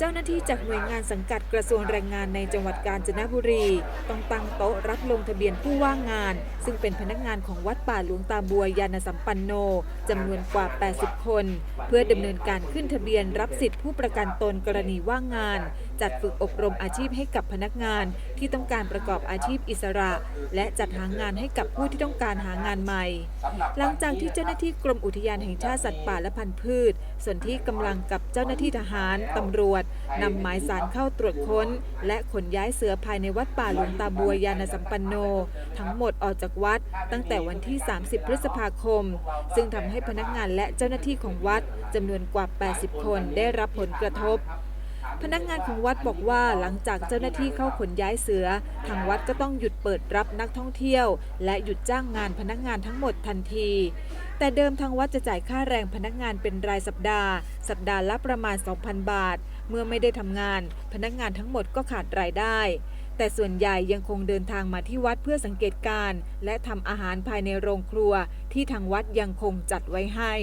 เจ้าหน้าที่จากหน่วยงานสังกัดกระทรวงแรงงานในจังหวัดกาญจนบุรี ต้องตั้งโต๊ะรับลงทะเบียนผู้ว่างงาน ซึ่งเป็นพนักงานของวัดป่าหลวงตาบัวยานสัมปันโนจำนวนกว่า 80 คน เพื่อดำเนินการขึ้นทะเบียนรับสิทธิผู้ประกันตนกรณีว่างงาน จัดฝึกอบรมอาชีพให้กับพนักงานที่ต้องการประกอบอาชีพอิสระ และจัดหางานให้กับผู้ที่ต้องการหางานใหม่ หลังจากที่เจ้าหน้าที่กรมอุทยานแห่งชาติสัตว์ป่าและพันธุ์พืช ส่วนที่กำลังกับเจ้าหน้าที่ทหารตำรวจนำหมายสารเข้าตรวจค้น และขนย้ายเสือภายในวัดป่าหลวงตาบัวยานสัมปันโน ทั้งหมดออกจากวัด ตั้งแต่วันที่ 30 พฤษภาคม ซึ่งทำให้พนักงานและเจ้าหน้าที่ของวัดจำนวนกว่า 80 คนได้รับผลกระทบพนักงานของวัดบอกว่าหลังจากเจ้าหน้าที่เข้าขนย้ายเสือ ทางวัดก็ต้องหยุดเปิดรับนักท่องเที่ยว และหยุดจ้างงานพนักงานทั้งหมดทันที แต่เดิมทางวัดจะจ่ายค่าแรงพนักงานเป็นรายสัปดาห์ สัปดาห์ละประมาณ 2,000 บาท เมื่อไม่ได้ทำงาน พนักงานทั้งหมดก็ขาดรายได้ แต่ส่วนใหญ่ยังคงเดินทางมาที่วัดเพื่อสังเกตการณ์และทำอาหารภายในโรงครัวที่ทางวัดยังคงจัดไว้ให้